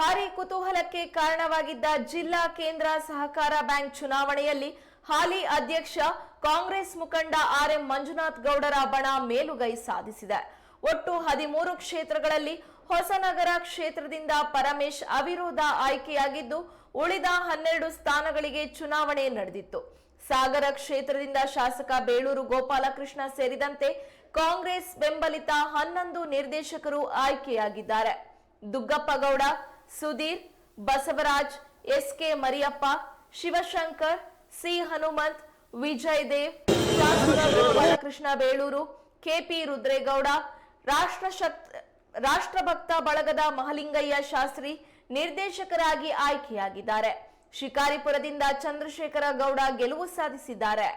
ಭಾರಿ ಕುತೂಹಲಕ್ಕೆ ಕಾರಣವಾಗಿದ್ದ ಜಿಲ್ಲಾ ಕೇಂದ್ರ ಸಹಕಾರ ಬ್ಯಾಂಕ್ ಚುನಾವಣೆಯಲ್ಲಿ ಹಾಲಿ ಅಧ್ಯಕ್ಷ ಕಾಂಗ್ರೆಸ್ ಮುಖಂಡ ಆರ್ ಎಂ ಮಂಜುನಾಥ್ ಗೌಡರ ಬಣ ಮೇಲುಗೈ ಸಾಧಿಸಿದೆ. ಒಟ್ಟು ಹದಿಮೂರು ಕ್ಷೇತ್ರಗಳಲ್ಲಿ ಹೊಸನಗರ ಕ್ಷೇತ್ರದಿಂದ ಪರಮೇಶ್ ಅವಿರೋಧ ಆಯ್ಕೆಯಾಗಿದ್ದು, ಉಳಿದ ಹನ್ನೆರಡು ಸ್ಥಾನಗಳಿಗೆ ಚುನಾವಣೆ ನಡೆದಿತ್ತು. ಸಾಗರ ಕ್ಷೇತ್ರದಿಂದ ಶಾಸಕ ಬೇಳೂರು ಗೋಪಾಲಕೃಷ್ಣ ಸೇರಿದಂತೆ ಕಾಂಗ್ರೆಸ್ ಬೆಂಬಲಿತ ಹನ್ನೊಂದು ನಿರ್ದೇಶಕರು ಆಯ್ಕೆಯಾಗಿದ್ದಾರೆ. Duggappagowda Sudhir, Basavaraj S K Mariyappa, Shivashankar, C Hanumanth Vijay Dev Krishna Beluru, KP Rudregowda, ರಾಷ್ಟ್ರ ರಾಷ್ಟ್ರಭಕ್ತ ಬಳಗದ ಮಹಲಿಂಗಯ್ಯ ಶಾಸ್ತ್ರಿ ನಿರ್ದೇಶಕರಾಗಿ ಆಯ್ಕೆಯಾಗಿದ್ದಾರೆ. ಶಿಕಾರಿಪುರದಿಂದ ಚಂದ್ರಶೇಖರ ಗೌಡ ಗೆಲುವು ಸಾಧಿಸಿದ್ದಾರೆ.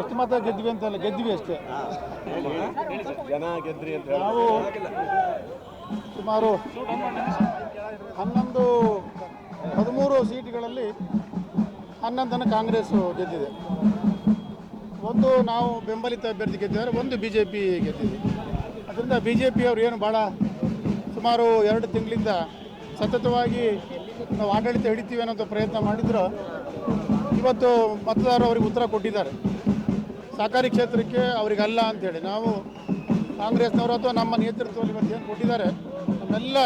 ಎಷ್ಟು ಮಾತ್ರ ಗೆದ್ವಿ ಅಂತಲ್ಲ ಗೆದ್ವಿ ಅಷ್ಟೇ. ಜನ ಗೆದ್ರಿ ಅಂತ ನಾವು ಸುಮಾರು ಹನ್ನೊಂದು ಹದಿಮೂರು ಸೀಟ್ಗಳಲ್ಲಿ ಹನ್ನೊಂದನ್ನು ಕಾಂಗ್ರೆಸ್ ಗೆದ್ದಿದೆ. ಒಂದು ನಾವು ಬೆಂಬಲಿತ ಅಭ್ಯರ್ಥಿ ಗೆದ್ದಿದ್ದಾರೆ ಒಂದು ಬಿ ಜೆ ಪಿ ಗೆದ್ದಿದೆ. ಅದರಿಂದ ಬಿ ಜೆ ಪಿಯವರು ಏನು ಭಾಳ ಸುಮಾರು ಎರಡು ತಿಂಗಳಿಂದ ಸತತವಾಗಿ ನಾವು ಆಡಳಿತ ಹಿಡಿತೀವಿ ಅನ್ನೋಂಥ ಪ್ರಯತ್ನ ಮಾಡಿದ್ರು. ಇವತ್ತು ಮತದಾರರು ಅವರಿಗೆ ಉತ್ತರ ಕೊಟ್ಟಿದ್ದಾರೆ. ಸಹಕಾರಿ ಕ್ಷೇತ್ರಕ್ಕೆ ಅವರಿಗಲ್ಲ ಅಂತೇಳಿ. ನಾವು ಕಾಂಗ್ರೆಸ್ನವರು ಅಥವಾ ನಮ್ಮ ನೇತೃತ್ವದಲ್ಲಿ ಇವತ್ತು ಏನು ಕೊಟ್ಟಿದ್ದಾರೆ, ನಮ್ಮೆಲ್ಲ,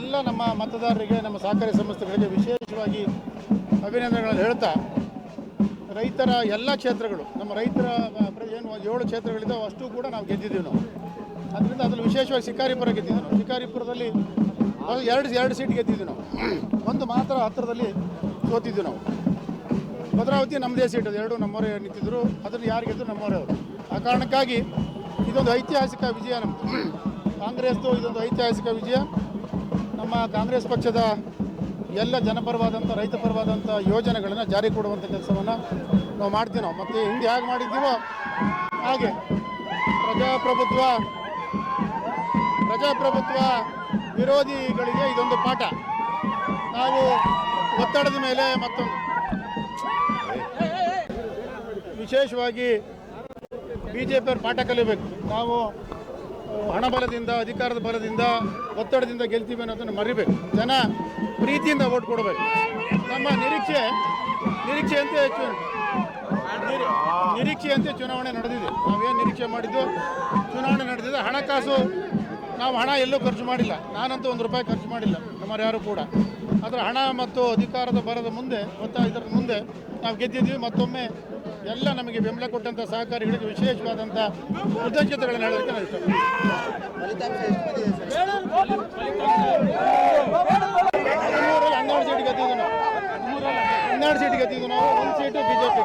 ಎಲ್ಲ ನಮ್ಮ ಮತದಾರರಿಗೆ, ನಮ್ಮ ಸಹಕಾರಿ ಸಂಸ್ಥೆಗಳಿಗೆ ವಿಶೇಷವಾಗಿ ಅಭಿನಂದನೆಗಳನ್ನು ಹೇಳ್ತಾ, ರೈತರ ಎಲ್ಲ ಕ್ಷೇತ್ರಗಳು, ನಮ್ಮ ರೈತರ, ಏನು ಏಳು ಕ್ಷೇತ್ರಗಳಿದ್ದಾವೆ, ಅಷ್ಟು ಕೂಡ ನಾವು ಗೆದ್ದಿದ್ದೀವಿ ನಾವು. ಅದರಿಂದ ಅದರಲ್ಲಿ ವಿಶೇಷವಾಗಿ ಶಿಕಾರಿಪುರ ಗೆದ್ದಿದ್ದೀವಿ. ನಾವು ಶಿಕಾರಿಪುರದಲ್ಲಿ ಎರಡು ಎರಡು ಸೀಟ್ ಗೆದ್ದಿದ್ದೀವಿ ನಾವು. ಒಂದು ಮಾತ್ರ ಹತ್ತಿರದಲ್ಲಿ ಸೋತಿದ್ದೀವಿ ನಾವು. ಭದ್ರಾವತಿ ನಮ್ಮದೇ ಸೀಟ್ ಅದು. ಎರಡು ನಮ್ಮವರೇ ನಿಂತಿದ್ದರು ಅದನ್ನು ಯಾರು ಗೆದ್ದರು ನಮ್ಮವರೇ ಅವರು. ಆ ಕಾರಣಕ್ಕಾಗಿ ಇದೊಂದು ಐತಿಹಾಸಿಕ ವಿಜಯ ನಮ್ಮದು ಕಾಂಗ್ರೆಸ್ದು ಇದೊಂದು ಐತಿಹಾಸಿಕ ವಿಜಯ. ನಮ್ಮ ಕಾಂಗ್ರೆಸ್ ಪಕ್ಷದ ಎಲ್ಲ ಜನಪರವಾದಂಥ ರೈತಪರವಾದಂಥ ಯೋಜನೆಗಳನ್ನು ಜಾರಿ ಕೊಡುವಂಥ ಕೆಲಸವನ್ನು ನಾವು ಮಾಡ್ತೀವಿ ನಾವು. ಮತ್ತು ಹಿಂದೆ ಹೇಗೆ ಮಾಡಿದ್ದೀವೋ ಹಾಗೆ ಪ್ರಜಾಪ್ರಭುತ್ವ ಪ್ರಜಾಪ್ರಭುತ್ವ ವಿರೋಧಿಗಳಿಗೆ ಇದೊಂದು ಪಾಠ. ನಾವು ಒತ್ತಡದ ಮೇಲೆ ಮತ್ತೊಂದು ವಿಶೇಷವಾಗಿ ಬಿ ಜೆ ಪಿಯವ್ರು ಪಾಠ ಕಲಿಬೇಕು. ನಾವು ಹಣ ಹಣಬಲದಿಂದ ಅಧಿಕಾರದ ಬಲದಿಂದ, ಒತ್ತಡದಿಂದ ಗೆಲ್ತೀವಿ ಅನ್ನೋದನ್ನು ಮರಿಬೇಕು. ಜನ ಪ್ರೀತಿಯಿಂದ ಓಟ್ ಕೊಡಬೇಕು. ನಮ್ಮ ನಿರೀಕ್ಷೆ, ನಿರೀಕ್ಷೆಯಂತೆ ನಿರೀಕ್ಷೆಯಂತೆ ಚುನಾವಣೆ ನಡೆದಿದೆ. ನಾವೇನು ನಿರೀಕ್ಷೆ ಮಾಡಿದ್ದು? ಚುನಾವಣೆ ನಡೆದಿದೆ. ಹಣಕಾಸು ನಾವು ಹಣ ಎಲ್ಲೂ ಖರ್ಚು ಮಾಡಿಲ್ಲ. ನಾನಂತೂ ಒಂದು ರೂಪಾಯಿ ಖರ್ಚು ಮಾಡಿಲ್ಲ. ನಮ್ಮರು ಯಾರು ಕೂಡ. ಅದರ ಹಣ ಮತ್ತು ಅಧಿಕಾರದ ಬರದ ಮುಂದೆ ಗೊತ್ತಾ ಇದರ ಮುಂದೆ ನಾವು ಗೆದ್ದಿದ್ದೀವಿ. ಮತ್ತೊಮ್ಮೆ ಎಲ್ಲ ನಮಗೆ ಬೆಂಬಲ ಕೊಟ್ಟಂಥ ಸಹಕಾರಿಗಳಿಗೆ ವಿಶೇಷವಾದಂಥ ಕೃತಜ್ಞತೆಗಳನ್ನು ಹೇಳೋದಕ್ಕೆ ನಾನು ಹನ್ನೆರಡು ಸೀಟ್ ಗೆದ್ದಿದ್ದು ನಾವು ಹನ್ನೆರಡು ಸೀಟ್ ಒಂದು ಸೀಟು ಬಿಜೆಪಿ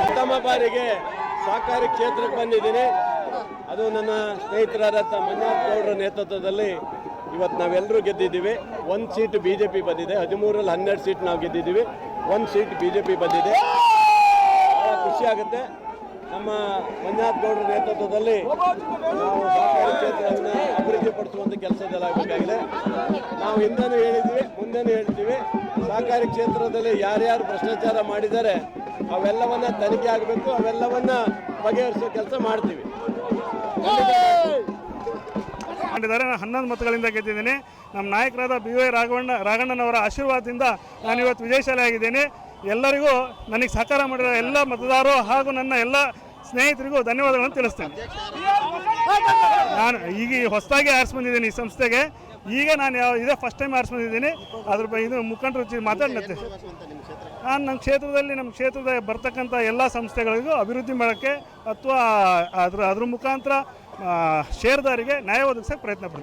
ಪ್ರಥಮ ಬಾರಿಗೆ ಸಹಕಾರಿ ಕ್ಷೇತ್ರಕ್ಕೆ ಬಂದಿದ್ದೀನಿ. ಅದು ನನ್ನ ಸ್ನೇಹಿತರಾದಂಥ ಮಂಜುನಾಥ್ ಗೌಡರ ನೇತೃತ್ವದಲ್ಲಿ ಇವತ್ತು ನಾವೆಲ್ಲರೂ ಗೆದ್ದಿದ್ದೀವಿ. ಒಂದು ಸೀಟ್ ಬಿ ಜೆ ಪಿ ಬಂದಿದೆ. ಹದಿಮೂರಲ್ಲಿ ಹನ್ನೆರಡು ಸೀಟ್ ನಾವು ಗೆದ್ದಿದ್ದೀವಿ. ಒಂದು ಸೀಟ್ ಬಿ ಜೆ ಪಿ ಬಂದಿದೆ. ಭಾಳ ಖುಷಿಯಾಗುತ್ತೆ ನಮ್ಮ ಮಂಜುನಾಥ್ ಗೌಡರ ನೇತೃತ್ವದಲ್ಲಿ ನಾವು ಸಹಕಾರಿ ಕ್ಷೇತ್ರವನ್ನು ಅಭಿವೃದ್ಧಿಪಡಿಸುವಂಥ ಕೆಲಸದಲ್ಲಿ ಆಗಬೇಕಾಗಿದೆ. ನಾವು ಹಿಂದೆನೂ ಹೇಳಿದ್ವಿ, ಮುಂದೆನೂ ಹೇಳ್ತೀವಿ. ಸಹಕಾರಿ ಕ್ಷೇತ್ರದಲ್ಲಿ ಯಾರ್ಯಾರು ಭ್ರಷ್ಟಾಚಾರ ಮಾಡಿದ್ದಾರೆ, ಅವೆಲ್ಲವನ್ನ ತನಿಖೆ ಆಗಬೇಕು, ಅವೆಲ್ಲವನ್ನ ಬಗೆಹರಿಸೋ ಕೆಲಸ ಮಾಡ್ತೀವಿ. ಮಾಡಿದ್ದಾರೆ. ನಾನು ಹನ್ನೊಂದು ಮತಗಳಿಂದ ಗೆದ್ದಿದ್ದೀನಿ. ನಮ್ಮ ನಾಯಕರಾದ ಬಿ ವೈ ರಾಘವಣ್ಣ, ರಾಘಣ್ಣನವರ ಆಶೀರ್ವಾದದಿಂದ ನಾನು ಇವತ್ತು ವಿಜಯಶಾಲಿ ಆಗಿದ್ದೇನೆ. ಎಲ್ಲರಿಗೂ ನನಗೆ ಸಹಕಾರ ಮಾಡಿರೋ ಎಲ್ಲ ಮತದಾರರು ಹಾಗೂ ನನ್ನ ಎಲ್ಲ ಸ್ನೇಹಿತರಿಗೂ ಧನ್ಯವಾದಗಳನ್ನು ತಿಳಿಸ್ತೇನೆ. ನಾನು ಈಗ ಹೊಸದಾಗಿ ಆರಿಸ್ ಬಂದಿದ್ದೀನಿ ಈ ಸಂಸ್ಥೆಗೆ. ಈಗ ನಾನು ಯಾವ ಇದೇ ಫಸ್ಟ್ ಟೈಮ್ ಆರಿಸ್ ಬಂದಿದ್ದೀನಿ. ಅದ್ರ ಬಗ್ಗೆ ಇದು ಮುಖಂಡರು ಮಾತಾಡ್ಲತ್ತೆ. ನಾನು ನಮ್ಮ ಕ್ಷೇತ್ರದಲ್ಲಿ, ನಮ್ಮ ಕ್ಷೇತ್ರದ ಬರ್ತಕ್ಕಂಥ ಎಲ್ಲ ಸಂಸ್ಥೆಗಳಿಗೂ ಅಭಿವೃದ್ಧಿ ಮಾಡೋಕ್ಕೆ ಅಥವಾ ಅದ್ರ ಅದ್ರ ಮುಖಾಂತರ ಷೇರ್ದಾರಿಗೆ ನ್ಯಾಯ ಒದಗಿಸೋಕೆ ಪ್ರಯತ್ನ ಪಡ್ತೀನಿ.